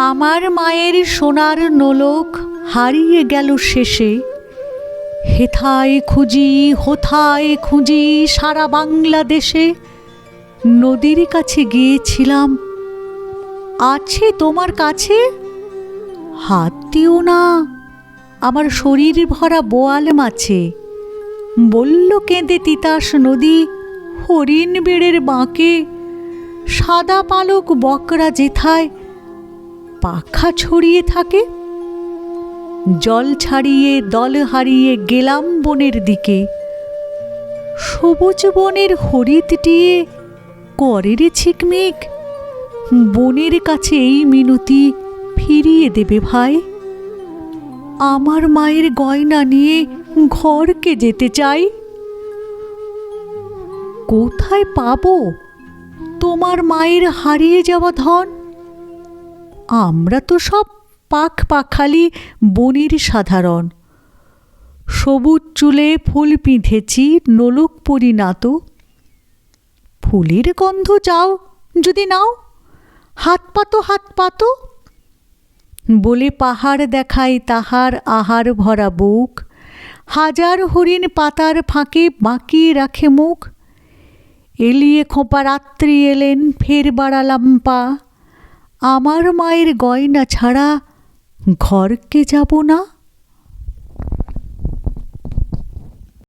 আমার মায়ের সোনার নোলক হারিয়ে গেল শেষে। হেথায় খুঁজি, হোথায় খুঁজি সারা বাংলাদেশে। নদীর কাছে গিয়েছিলাম। আছে তোমার কাছে? হাত দিও না। আমার শরীর ভরা বোয়াল মাছে। বলল, কেঁদে তিতাস নদী হরিণ বেড়ের বাঁকে। সাদা পালক বকরা যেথায় পাখা ছড়িয়ে থাকে। জল ছাড়িয়ে দল হারিয়ে গেলাম বনের দিকে। সবুজ বনের হরিদটিয়ে করে রে ছিকমিক বনের কাছে এই মিনতি ফিরিয়ে দেবে ভাই। আমার মায়ের গয়না নিয়ে ঘরকে যেতে চাই। কোথায় পাবো? তোমার মায়ের হারিয়ে যাওয়া ধন আমরা তো সব পাখ পাখালি বনির সাধারণ। সবুজ চুলে ফুল পিঁধেছি, নোলক পরিণাত। ফুলের গন্ধ চাও, যদি নাও। হাত পাতো হাত পাতো। বলে পাহাড় দেখাই তাহার আহার ভরা বুক। হাজার হরিণ পাতার ফাঁকে বাঁকিয়ে রাখে মুখ। এলিয়ে খোঁপা রাত্রি এলেন, ফের বাড়ালাম পা। আমার মায়ের গয়না ছাড়া ঘরকে যাব না?